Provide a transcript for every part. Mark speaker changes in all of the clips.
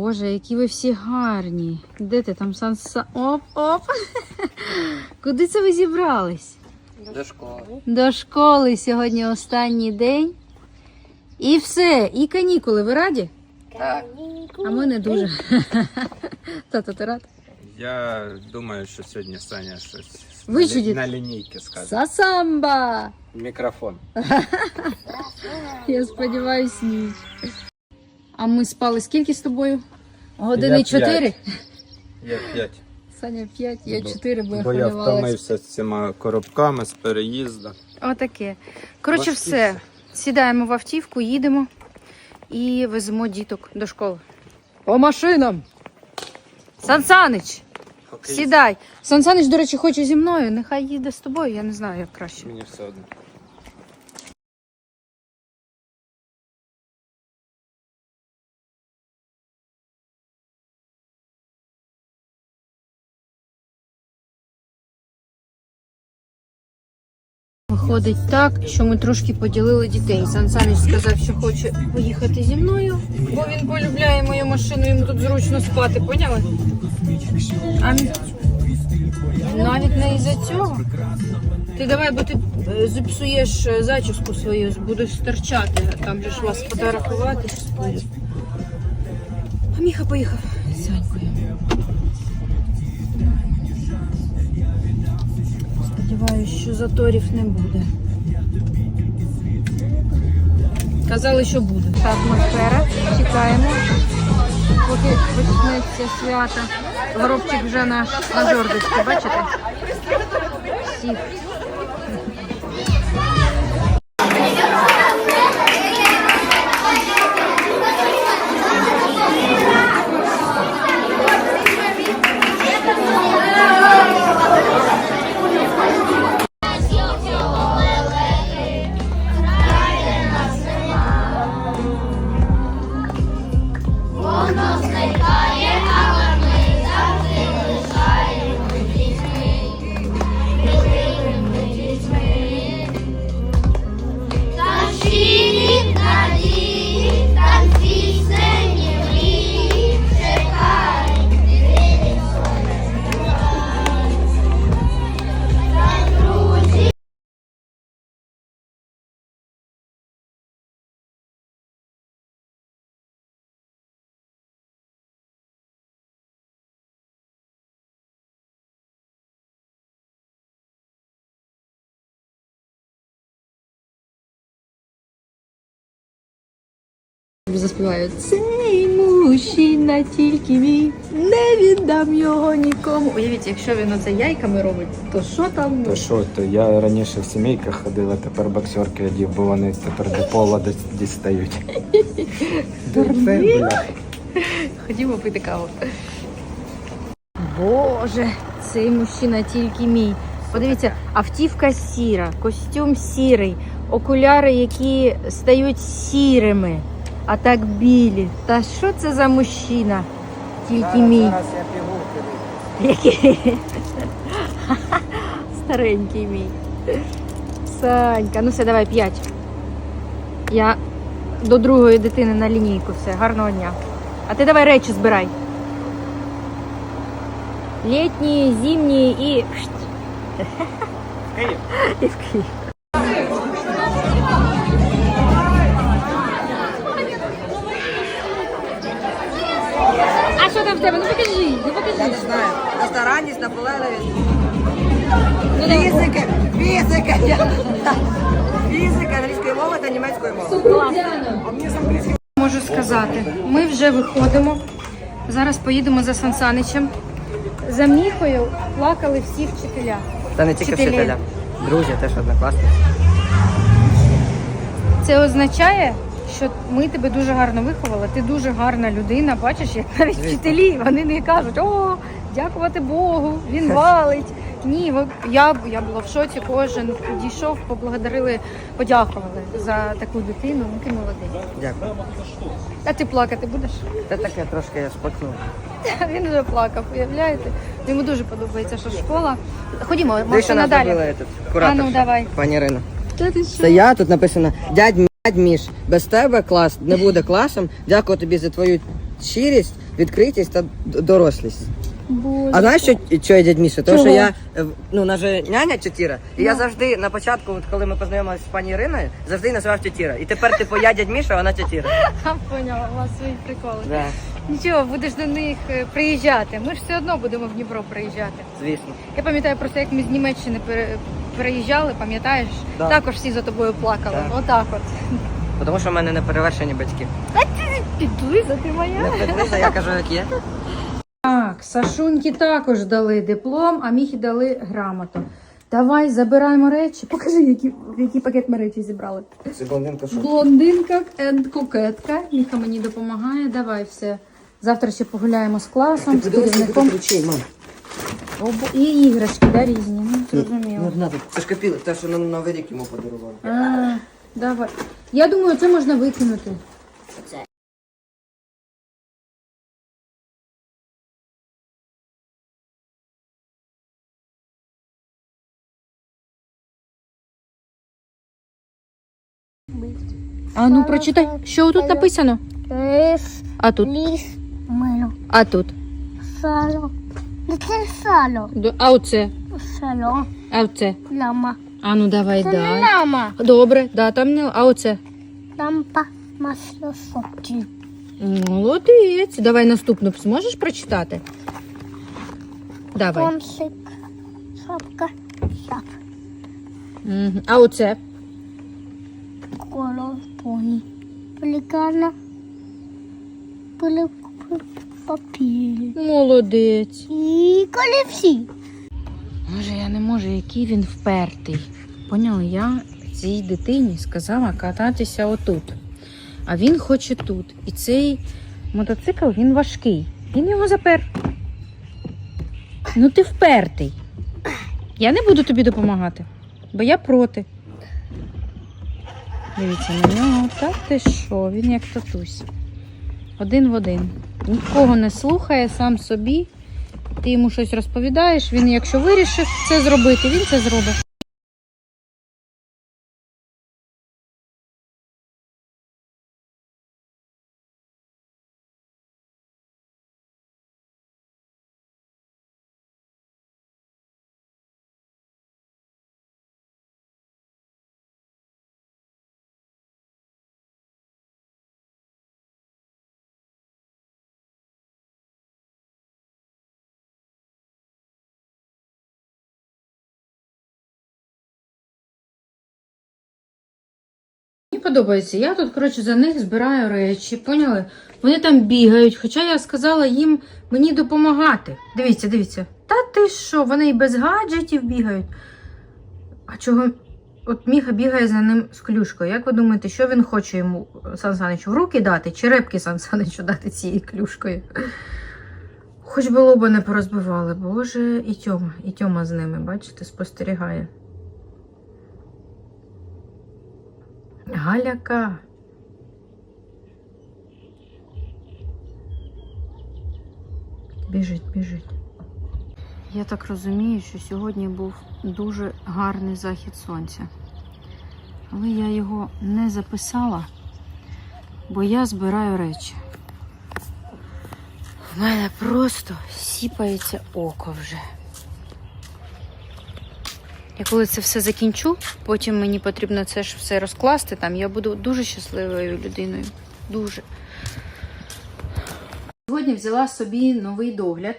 Speaker 1: Боже, які ви всі гарні. Де ти там санса? Оп, оп. Куди це ви зібрались?
Speaker 2: До школи.
Speaker 1: До школи сьогодні останній день. І все, і канікули. Ви раді?
Speaker 2: Так.
Speaker 1: А ми не дуже. Тато, ти рад?
Speaker 3: Я думаю, що сьогодні Саня щось
Speaker 1: Вичудить.
Speaker 3: на лінійки скаже.
Speaker 1: Сасамба!
Speaker 3: Мікрофон.
Speaker 1: Я сподіваюсь, ні. А ми спали скільки з тобою? Години чотири?
Speaker 3: п'ять. Я п'ять.
Speaker 1: Саня п'ять, я чотири, бо я
Speaker 3: Бо я втомився з цими коробками з переїзду.
Speaker 1: Отаке. Коротше,
Speaker 3: Важкі
Speaker 1: все.
Speaker 3: все.
Speaker 1: Сідаємо в автівку, їдемо і веземо діток до школи. По машинам! Сансанич! Сідай! Сансанич, до речі, хоче зі мною. Нехай їде з тобою, я не знаю, як краще.
Speaker 3: Мені все одно.
Speaker 1: Виходить так, що ми трошки поділили дітей. Сан Санич сказав, що хоче поїхати зі мною, бо він полюбляє мою машину, йому тут зручно спати, поняли? А навіть не із-за цього. Ти давай, бо ти е, зіпсуєш е, зачіску свою, будеш стерчати, там же ж вас фотографувати. А Міха поїхав з Санькою. Сподіваюсь, що заторів не буде. Казали, що буде. Атмосфера. Чекаємо. Поки почнеться свято. Горобчик вже на, на жордочці, бачите? Всіх. Заспіваю. Цей мужчина тільки мій, не віддам його нікому. Уявіть, якщо він оце яйками робить, то що там?
Speaker 3: То що, то я раніше в сімейках ходила, тепер боксерки одів, бо вони тепер до пола дістають.
Speaker 1: Дурний. Ходімо пити каву. Боже, цей мужчина тільки мій. Подивіться, автівка сіра, костюм сірий, окуляри, які стають сірими, а так білі. Та що це за мужчина? Тільки мій.
Speaker 2: Зараз я пігулки
Speaker 1: Який? Старенький мій. Санька, ну все, давай п'ять. Я до другої дитини на лінійку. Все, гарного дня. А ти давай речі збирай. Літні, зимні і. І в Київ.
Speaker 4: Я не знаю. Старанність, наполегливість.
Speaker 1: Ну.
Speaker 4: Фізики, фізика. Фізика, англійської мови та німецької мови. А мені з англійської
Speaker 1: Можу сказати, ми вже виходимо. Зараз поїдемо за Сансаничем. За Міхою плакали всі вчителя.
Speaker 2: Та не тільки
Speaker 1: Вчителі.
Speaker 2: вчителя. Друзі, теж однокласники.
Speaker 1: Це означає, що ми тебе дуже гарно виховали. Ти дуже гарна людина. Бачиш, як навіть вчителі вони не кажуть, о, дякувати Богу, він валить. Ні, я, я була в шоці, кожен підійшов, поблагодарили, подякували за таку дитину. Ну ти молодець.
Speaker 2: Дякую.
Speaker 1: А ти плакати будеш?
Speaker 2: Та таке трошки я спокнув.
Speaker 1: Він вже плакав, уявляєте? Йому дуже подобається, що школа. Ходімо, може
Speaker 2: що
Speaker 1: надалі.
Speaker 2: зробили.
Speaker 1: А ну, давай.
Speaker 2: Пані Ірино.
Speaker 1: Та ти що?
Speaker 2: Це я, тут написано дядь
Speaker 4: Міш, без тебе клас не буде класом. Дякую тобі за твою щирість, відкритість та дорослість. дорослість. А знаєш, що, що я дядь Міша? Тому що я е, ну, у нас же няня Тетіра, і я завжди на початку, от коли ми познайомилися з пані Іриною, завжди називав Тетіра. І тепер, типу, я дядь Міша, а вона
Speaker 1: Тетіра. Поняла, у вас свої приколи.
Speaker 4: Да,
Speaker 1: Нічого, будеш до них е, приїжджати. Ми ж все одно будемо в Дніпро приїжджати.
Speaker 4: звісно.
Speaker 1: Я пам'ятаю просто, як ми з Німеччини переїжджали, пам'ятаєш?
Speaker 4: Да.
Speaker 1: Також всі за тобою плакали.
Speaker 4: Так.
Speaker 1: Отак от.
Speaker 4: Тому що в мене не перевершені батьки.
Speaker 1: Підлиза ти моя.
Speaker 4: Не підлиза, я кажу, як є.
Speaker 1: Так, Сашуньки також дали диплом, а Міхі дали грамоту. Давай забираємо речі. Покажи, які, який пакет ми речі зібрали.
Speaker 3: Це блондинка що?
Speaker 1: Блондинка енд кокетка. Міха мені допомагає. Давай все. Завтра ще погуляємо з класом, з керівником.
Speaker 4: мам.
Speaker 1: І іграшки, да, різні. Ну, зрозуміло.
Speaker 4: Ну, надо. Це ж копілок, те, що на Новий рік йому подарували.
Speaker 1: А, давай. Я думаю, це можна викинути. А ну прочитай, що тут написано? А тут?
Speaker 5: ліс,
Speaker 1: А тут?
Speaker 5: сало. Не це сало.
Speaker 1: Д- А оце?
Speaker 5: Сало,
Speaker 1: А оце?
Speaker 5: лама.
Speaker 1: А ну давай
Speaker 5: Це не
Speaker 1: дай.
Speaker 5: лама.
Speaker 1: Добре, да, там не. А оце?
Speaker 5: Лампа, масло, сопки.
Speaker 1: Молодець. Давай наступну зможеш прочитати? Давай.
Speaker 5: Помсик, сопка, сап.
Speaker 1: Мгм. А оце?
Speaker 5: Коло, поні. Пелікана, пили папір.
Speaker 1: Молодець.
Speaker 5: І колівсі.
Speaker 1: Може, я не можу, який він впертий. Поняли, я цій дитині сказала кататися отут. А він хоче тут. І цей мотоцикл він важкий. Він його запер. Ну ти впертий. Я не буду тобі допомагати, бо я проти. Дивіться на нього. Так ти що? Він як татусь. Один в один. Нікого не слухає, сам собі. Ти йому щось розповідаєш, він, якщо вирішив це зробити, він це зробить. Подобається. Я тут, коротше, за них збираю речі, поняли? Вони там бігають, хоча я сказала їм мені допомагати. Дивіться, дивіться. Та ти що, вони і без гаджетів бігають. А чого? От Міха бігає за ним з клюшкою. Як ви думаєте, що він хоче йому Сан Саничу в руки дати, чи репки Сан Саничу дати цією клюшкою? Хоч би лоба не порозбивали. Боже, і Тьома, і Тьома з ними, бачите, спостерігає. Галяка. Біжить, біжить. Я так розумію, що сьогодні був дуже гарний захід сонця. Але я його не записала, бо я збираю речі. У мене просто сіпається око вже. Я коли це все закінчу, потім мені потрібно це ж все розкласти там. Я буду дуже щасливою людиною. Дуже. Сьогодні взяла собі новий догляд.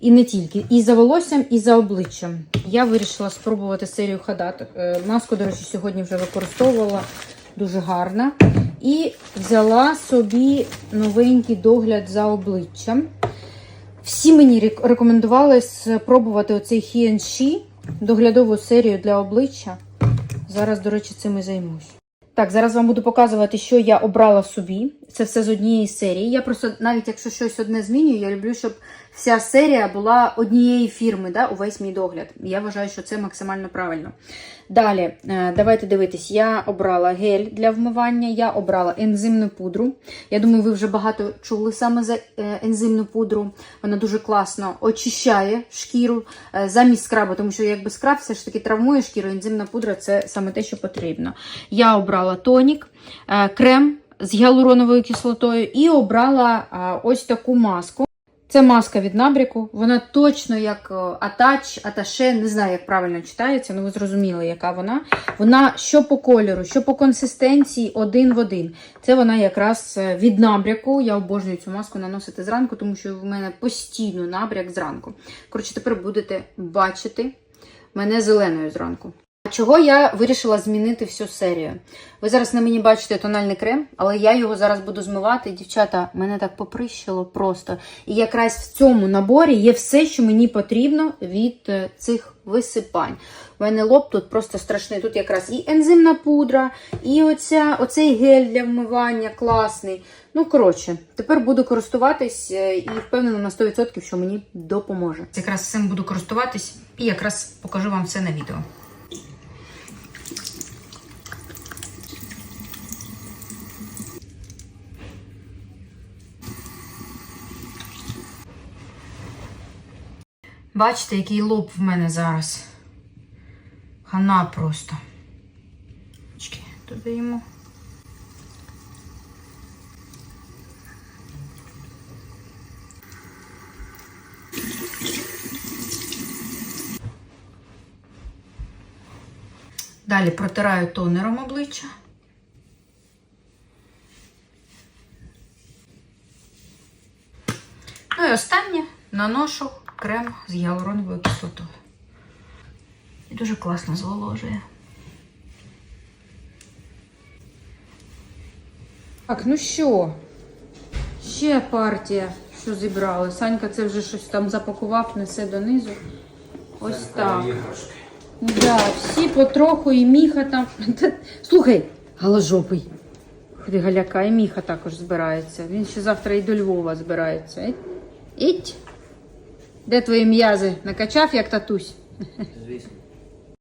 Speaker 1: І не тільки, і за волоссям, і за обличчям. Я вирішила спробувати серію Хадат. Е, Маску, до речі, сьогодні вже використовувала дуже гарна. І взяла собі новенький догляд за обличчям. Всі мені рекомендували спробувати оцей She, доглядову серію для обличчя. Зараз, до речі, цим і займусь. Так, зараз вам буду показувати, що я обрала собі це все з однієї серії. Я просто навіть якщо щось одне змінюю, я люблю, щоб вся серія була однієї фірми, да, увесь мій догляд. Я вважаю, що це максимально правильно. Далі, е, давайте дивитись, я обрала гель для вмивання, я обрала ензимну пудру. Я думаю, ви вже багато чули саме за е, ензимну пудру. Вона дуже класно очищає шкіру е, замість скрабу, тому що якби скраб все ж таки травмує шкіру, ензимна пудра це саме те, що потрібно. Я обрала тонік, крем з гіалуроновою кислотою і обрала ось таку маску. Це маска від набріку. Вона точно як атач, аташе, не знаю, як правильно читається, але ви зрозуміли, яка вона. Вона що по кольору, що по консистенції один в один. Це вона якраз е, від набряку. Я обожнюю цю маску наносити зранку, тому що в мене постійно набряк зранку. Коротше, тепер будете бачити мене зеленою зранку. Чого я вирішила змінити всю серію? Ви зараз на мені бачите тональний крем, але я його зараз буду змивати. Дівчата, мене так поприщило просто. І якраз в цьому наборі є все, що мені потрібно від е, цих висипань. У мене лоб тут просто страшний. Тут якраз і ензимна пудра, і оця, оцей гель для вмивання класний. Ну, коротше, тепер буду користуватись е, і впевнена на 100%, що мені допоможе. Якраз цим буду користуватись і якраз покажу вам все на відео. Бачите, який лоб в мене зараз. Хана просто. Додаємо. Далі протираю тонером обличчя. Ну і останнє наношу крем з гіалуроновою кислотою. І дуже класно зволожує. Так, ну що? Ще партія, що зібрали. Санька це вже щось там запакував, несе донизу. Ось так. Да, всі потроху і міха там. Слухай, галожопий. Ходи галяка, і міха також збирається. Він ще завтра і до Львова збирається. Іть. Де твої м'язи? Накачав, як татусь?
Speaker 2: Звісно.